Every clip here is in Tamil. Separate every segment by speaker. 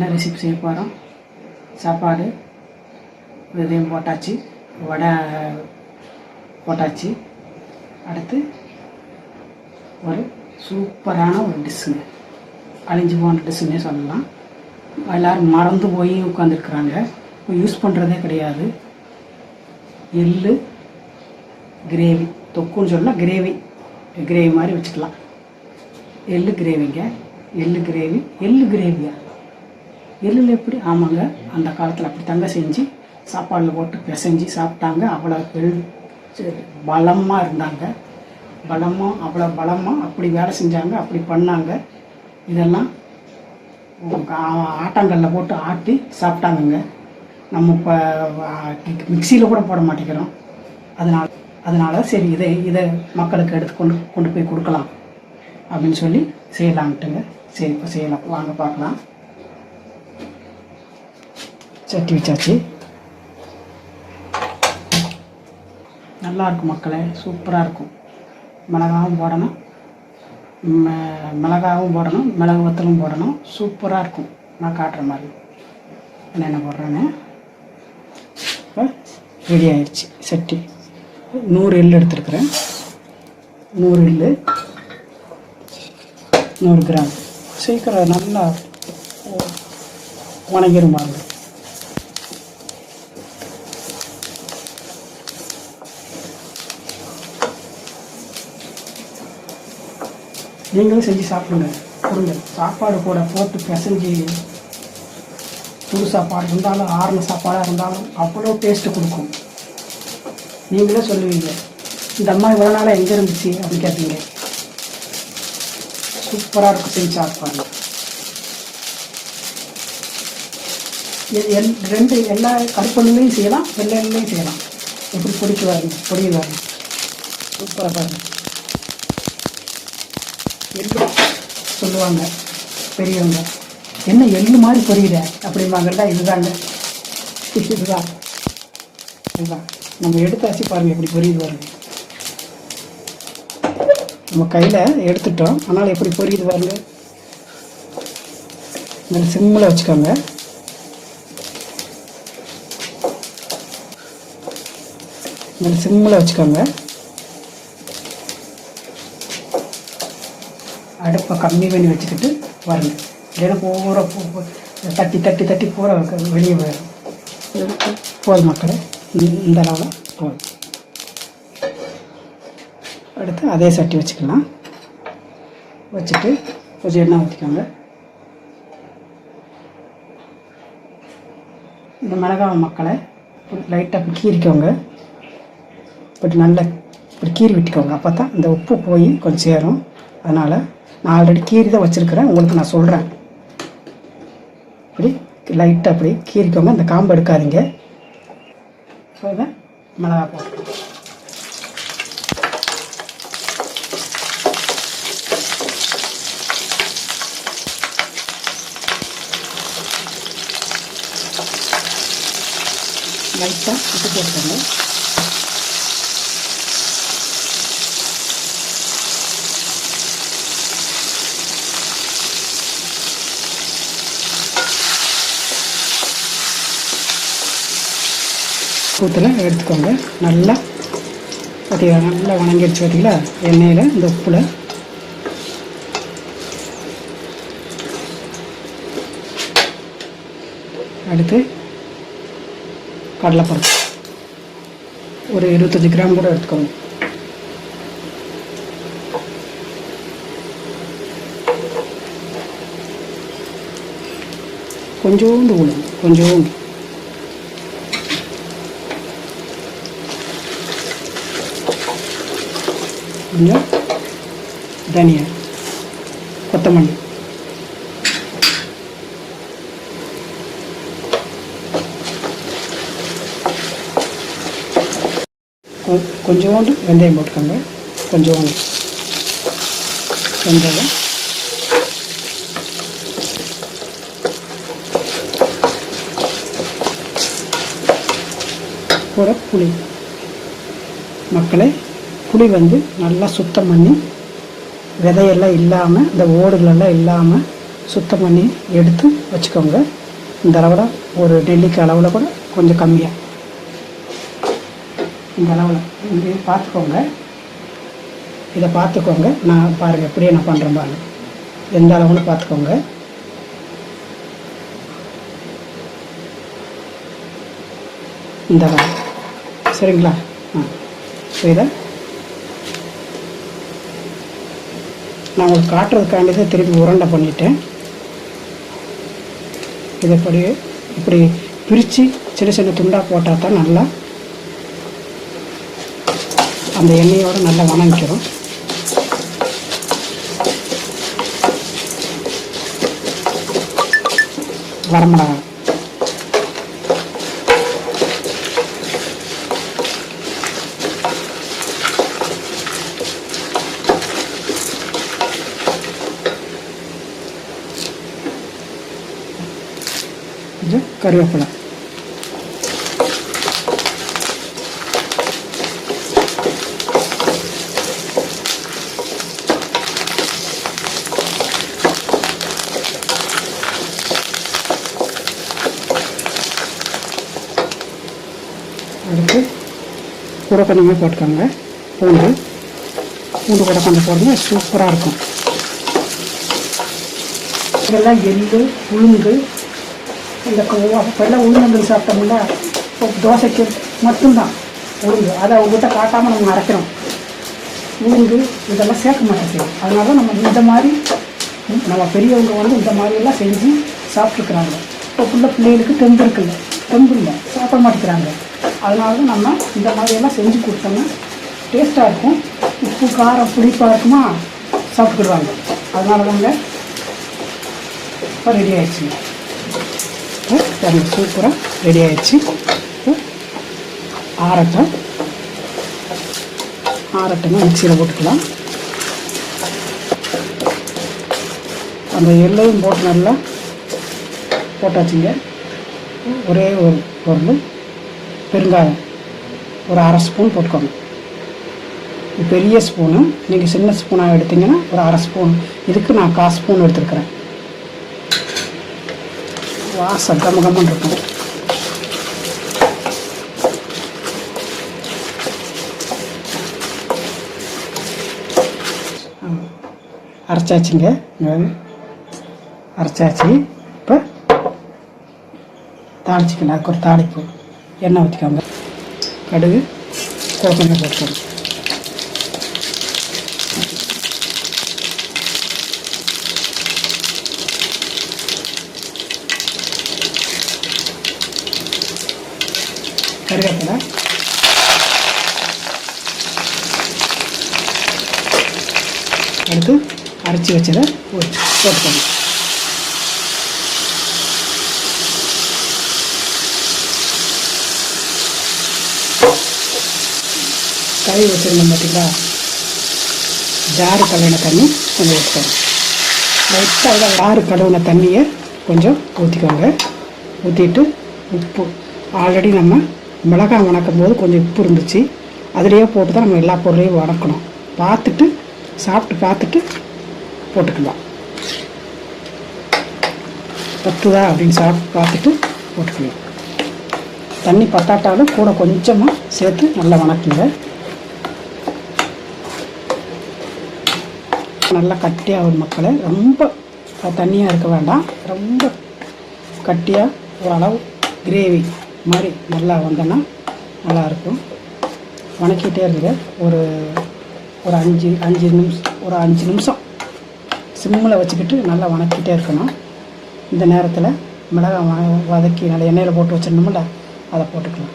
Speaker 1: என்ன ரெசிபி செய்ய போகிறோம் சாப்பாடு இதையும் போட்டாச்சு. வடை போட்டாச்சு. அடுத்து ஒரு சூப்பரான ஒரு டிஷ்ஷுங்க அழிஞ்சு போன டிஷ்ஷுன்னே சொல்லலாம். எல்லோரும் மறந்து போய் உட்காந்துருக்குறாங்க இப்போ யூஸ் பண்ணுறதே கிடையாது. எள் கிரேவி தொக்குன்னு சொன்னால் கிரேவி கிரேவி மாதிரி வச்சுக்கலாம். எள்ளு கிரேவிங்க எள்ளு கிரேவி எள்ளு கிரேவியா எள்ளில் எப்படி? ஆமாங்க. அந்த காலத்தில் அப்படி தங்க செஞ்சு சாப்பாடில் போட்டு பிசைஞ்சு சாப்பிட்டாங்க. அவ்வளோ எள் பலமாக இருந்தாங்க. பலமாக அவ்வளோ பலமாக அப்படி வேலை செஞ்சாங்க அப்படி பண்ணாங்க. இதெல்லாம் ஆட்டாங்கல்ல போட்டு ஆட்டி சாப்பிட்டாங்கங்க. நம்ம இப்போ மிக்சியில் கூட போட மாட்டேங்கிறோம். அதனால் அதனால் சரி இதை இதை மக்களுக்கு எடுத்து கொண்டு கொண்டு போய் கொடுக்கலாம். அப்படின்னு சொல்லி செய்யலான்ட்டுங்க சரி இப்போ செய்யலாம். வாங்க பார்க்கலாம். சட்டி வச்சாச்சு நல்லா இருக்கும் மக்களே சூப்பராக இருக்கும் மிளகாவும் போடணும் மிளகாவும் போடணும் மிளகு வத்தலும் போடணும் சூப்பராக இருக்கும் நான் காட்டுற மாதிரி என்னென்ன போடுறேன்னு இப்போ ரெடி ஆயிடுச்சு சட்டி நூறு எள் எடுத்துருக்குறேன் நூறு எள் நூறு கிராம் சீக்கிரம் நல்லா வணங்கிடும் பாருங்க நீங்களும் செஞ்சு சாப்பிடுங்க. கொடுங்க சாப்பாடு கூட போட்டு பிசைஞ்சு புது சாப்பாடு இருந்தாலும் ஆறுன சாப்பாடாக இருந்தாலும் அவ்வளோ டேஸ்ட்டு கொடுக்கும். நீங்களே சொல்லுவீங்க. இந்த அம்மா இவ்வளோ நாளாக எங்கே இருந்துச்சு அப்படின்னு கேட்பீங்க. சூப்பராக இருக்கும் செஞ்சு சாப்பிடுவாங்க. எல் ரெண்டு எல்லா கருப்பண்ணுலையும் செய்யலாம் வெள்ளையிலையும் செய்யலாம். எப்படி பொடிக்கு வரணும் பொடியில் வரணும் சூப்பராக பாருங்கள் எள்ளு சொல்லுவாங்க பெரியவங்க என்ன எள்ளு மாதிரி பொரியுத அப்படிம்பாங்கல்ல இதுதாங்க. இதுதான் இதுதான் நம்ம எடுத்தாச்சு பாருங்கள் எப்படி பொரியுது பாருங்க. நம்ம கையில் எடுத்துட்டோம். ஆனால் எப்படி பொரியுது பாருங்க. இந்த சிம்மில் வச்சுக்கோங்க. இந்த சிம்மில் வச்சுக்கோங்க. அடுப்பை கம்மி பண்ணி வச்சுக்கிட்டு வரணும் இல்லைன்னா பூரா பூ தட்டி தட்டி தட்டி பூரா வெளியே போயிடும் போதும் மக்களை. இந்த- இந்த அளவில் போதும். அடுத்து அதே சட்டி வச்சுக்கலாம். வச்சுட்டு கொஞ்சம் எண்ணெய் ஊற்றிக்கோங்க இந்த மிளகாய் மக்களை லைட்டாக இப்படி கீறிக்கோங்க. இப்படி நல்லா இப்படி கீறி விட்டுக்கோங்க. அப்போ தான் இந்த உப்பு போய் கொஞ்சம் சேரும். அதனால் நான் ஆல்ரெடி கீறி தான் வச்சுருக்கிறேன். உங்களுக்கு நான் சொல்கிறேன் இப்படி லைட்டாக அப்படி கீறிக்கோங்க. இந்த காம்பு எடுக்காதீங்க. இப்போ மிளகா போட்டு லைட்டாக உப்பு போட்டுக்கோங்க. ஊற்றில் எடுத்துக்கோங்க. நல்லா பார்த்தீங்களா நல்லா வணங்கிடுச்சு பார்த்தீங்களா எண்ணெயில் இந்த உப்பில். அடுத்து கடலைப்பருப்பு. ஒரு இருபத்தஞ்சி கிராம் கூட எடுத்துக்கோங்க. கொஞ்சோண்டு உளுந்து கொஞ்சோண்டு. கொஞ்சம் தனியா கொத்தமல்லி கொ- கொஞ்சோண்டு வெந்தயம் போட்டுக்கோங்க கொஞ்சோண்டு வெந்தயம் கூட புளி மக்களே புளி வந்து நல்லா சுத்தம் பண்ணி விதையெல்லாம் இல்லாமல் இந்த ஓடுகளெல்லாம் இல்லாமல் சுத்தம் பண்ணி எடுத்து வச்சுக்கோங்க. இந்த அளவில் ஒரு நெல்லிக்காய் அளவில் கூட கொஞ்சம் கம்மியாக இந்த அளவில். இங்கே பார்த்துக்கோங்க. இதை பார்த்துக்கோங்க. நான் பாருங்கள் எப்படியே நான் பண்ணுறேன் பாருங்கள் எந்த அளவுன்னு பார்த்துக்கோங்க. இந்த அளவு. சரிங்களா? ஆ. இதை நான் உங்களுக்கு காட்டுறதுக்காண்டி தான் திருப்பி உருண்டை பண்ணிட்டேன். இதை இப்படி இப்படி பிரித்து சின்ன சின்ன துண்டாக போட்டால் தான் நல்லா அந்த எண்ணெயோட நல்லா வணங்கிக்கிறோம் வரமிளகா இது கருவேப்பிலை. அடுத்து கூட கொஞ்சமே போட்டுக்கோங்க. பூண்டு. பூண்டு கூட கொஞ்சம் போடுங்க சூப்பராக இருக்கும். இதெல்லாம் எள்ளு உளுந்து இந்த இப்போல்லாம் உளுந்தங்கள் சாப்பிட்டோம்ல இப்போ தோசைக்கு மட்டும்தான். உளுந்து அதை அவங்ககிட்ட காட்டாமல் நம்ம அரைக்கிறோம் உளுந்து இதெல்லாம் சேர்க்க மாட்டேங்குது அதனால தான் நம்ம இந்த மாதிரி நம்ம பெரியவங்க வந்து இந்த மாதிரியெல்லாம் செஞ்சு சாப்பிட்ருக்குறாங்க இப்போ புள்ள பிள்ளைகளுக்கு தெம்பு இருக்குல்ல தெம்பு இல்லை சாப்பிட மாட்டேங்கிறாங்க. அதனால தான் நம்ம இந்த மாதிரியெல்லாம் செஞ்சு கொடுத்தோம்னா டேஸ்ட்டாக இருக்கும். உப்பு காரம் புளிப்பாக இருக்குமா சாப்பிட்டுக்கிடுவாங்க. அதனால தாங்க இப்போ ரெடி ஆயிடுச்சுங்க. பாருங்க சூப்பராக ரெடி ஆயிடுச்சு. இப்போ ஆரட்டம் ஆரட்டமாக மிக்சியில் போட்டுக்கலாம். அந்த எல்லையும் போட்டு நல்லா போட்டாச்சுங்க. ஒரே ஒரு பொருள். பெருங்காயம். ஒரு அரை ஸ்பூன் போட்டுக்கோங்க. பெரிய ஸ்பூனு நீங்கள் சின்ன ஸ்பூனாக எடுத்தீங்கன்னா ஒரு அரை ஸ்பூன் இதுக்கு நான் கால் ஸ்பூன் எடுத்துருக்குறேன். வாசம் கம இருக்கும் அரைச்சாச்சுங்க. அரைச்சாச்சு. இப்போ தாளிச்சிக்கலாம். அதுக்கு ஒரு தாளிப்பு. எண்ணெய் ஊற்றிக்கோங்க கடுகு கொஞ்சம் போட்டுக்கோங்க கருவேப்பிலை அடுத்து அரைச்சி போட்டு போட்டுக்கணும் கறி வச்சுருந்தோம் பார்த்தீங்களா? ஜாரு கழுவின தண்ணி கொஞ்சம் ஊற்றிக்கோங்க லைட்டாக அதில் ஜாரு கழுவின தண்ணியை கொஞ்சம் ஊற்றிக்கோங்க ஊற்றிட்டு உப்பு. ஆல்ரெடி நம்ம மிளகாய் வணக்கும் போது கொஞ்சம் உப்பு இருந்துச்சு. அதுலேயே போட்டு தான் நம்ம எல்லா பொருளையும் வணக்கணும். பார்த்துட்டு சாப்பிட்டு பார்த்துட்டு போட்டுக்கலாம். பத்துதா அப்படின்னு சாப்பிட்டு பார்த்துட்டு போட்டுக்கலாம். தண்ணி பத்தாட்டாலும் கூட கொஞ்சமாக சேர்த்து நல்லா வணக்குங்க. நல்லா கட்டியாக ஒரு மக்களை ரொம்ப தண்ணியாக இருக்க வேண்டாம். ரொம்ப கட்டியாக ஓரளவு கிரேவி மாதிரி நல்லா வந்தோன்னா நல்லாயிருக்கும். வணக்கிட்டே இருங்க. ஒரு ஒரு அஞ்சு அஞ்சு நிமிஷம் ஒரு அஞ்சு நிமிஷம். சிம்மில் வச்சுக்கிட்டு நல்லா வணக்கிட்டே இருக்கணும். இந்த நேரத்தில் மிளகாய் வ- வதக்கி நல்லா எண்ணெயில் போட்டு வச்சிடணும்ல அதை போட்டுக்கலாம்.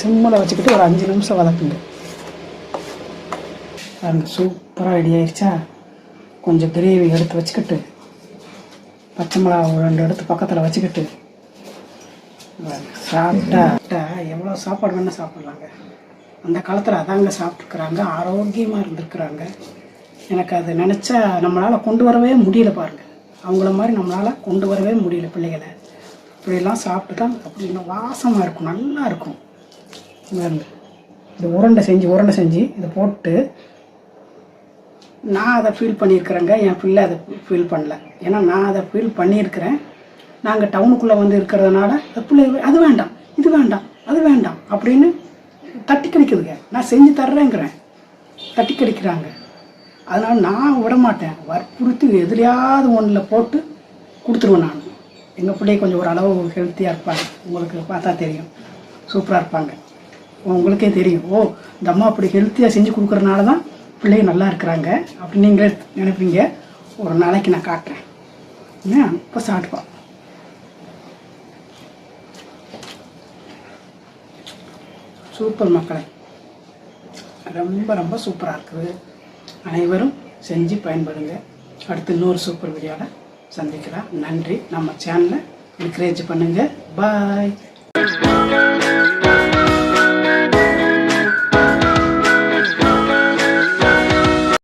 Speaker 1: சிம்மில் வச்சுக்கிட்டு ஒரு அஞ்சு நிமிஷம் வதக்குங்க. பாருங்க சூப்பராக ரெடி ஆயிடுச்சா கொஞ்சம் கிரேவி எடுத்து வச்சுக்கிட்டு பச்சை மிளகா ஒரு ரெண்டு எடுத்து பக்கத்தில் வச்சுக்கிட்டு சாப்பிட்டா எவ்வளோ சாப்பாடு வேணால் சாப்பிட்லாங்க. அந்த காலத்தில் அதாங்க சாப்பிட்ருக்குறாங்க ஆரோக்கியமாக இருந்திருக்கிறாங்க. எனக்கு அது நினச்சா நம்மளால் கொண்டு வரவே முடியல பாருங்கள் அவங்கள மாதிரி நம்மளால் கொண்டு வரவே முடியல பிள்ளைகளை. இப்படிலாம் சாப்பிட்டு தான் அப்படி இன்னும் வாசமாக இருக்கும். நல்லா இருக்கும். பாருங்க. இந்த உருண்டை செஞ்சு உருண்டை செஞ்சு இதை போட்டு நான் அதை ஃபீல் பண்ணியிருக்கிறேங்க. என் பிள்ளை அதை ஃபீல் பண்ணல. ஏன்னா நான் அதை ஃபீல் பண்ணியிருக்கிறேன். நாங்கள் டவுனுக்குள்ளே வந்து இருக்கிறதுனால பிள்ளைகள் பிள்ளை அது வேண்டாம் இது வேண்டாம் அது வேண்டாம் அப்படின்னு தட்டி கழிக்குதுங்க நான் செஞ்சு தர்றேங்கிறேன். தட்டி கிடைக்கிறாங்க. அதனால் நான் விட மாட்டேன் வற்புறுத்தி எதுலையாவது ஒன்றில் போட்டு கொடுத்துருவேன் நான். எங்கள் பிள்ளைய கொஞ்சம் ஓரளவு ஹெல்த்தியாக இருப்பாங்க. உங்களுக்கு பார்த்தா தெரியும். சூப்பராக இருப்பாங்க. உங்களுக்கே தெரியும். ஓ இந்த அம்மா அப்படி ஹெல்த்தியாக செஞ்சு கொடுக்குறனால தான் பிள்ளைங்க நல்லா இருக்கிறாங்க அப்படின்னு நீங்களே நினைப்பீங்க. ஒரு நாளைக்கு நான் காட்டுறேன். என்ன? இப்போ சாப்பிடுவோம் சூப்பர் மக்களை. ரொம்ப ரொம்ப சூப்பராக இருக்குது. அனைவரும் செஞ்சு பயன்படுங்க. அடுத்து இன்னொரு சூப்பர் வீடியோவில் சந்திக்கலாம். நன்றி. நம்ம சேனலை என்கரேஜ் பண்ணுங்கள் பாய்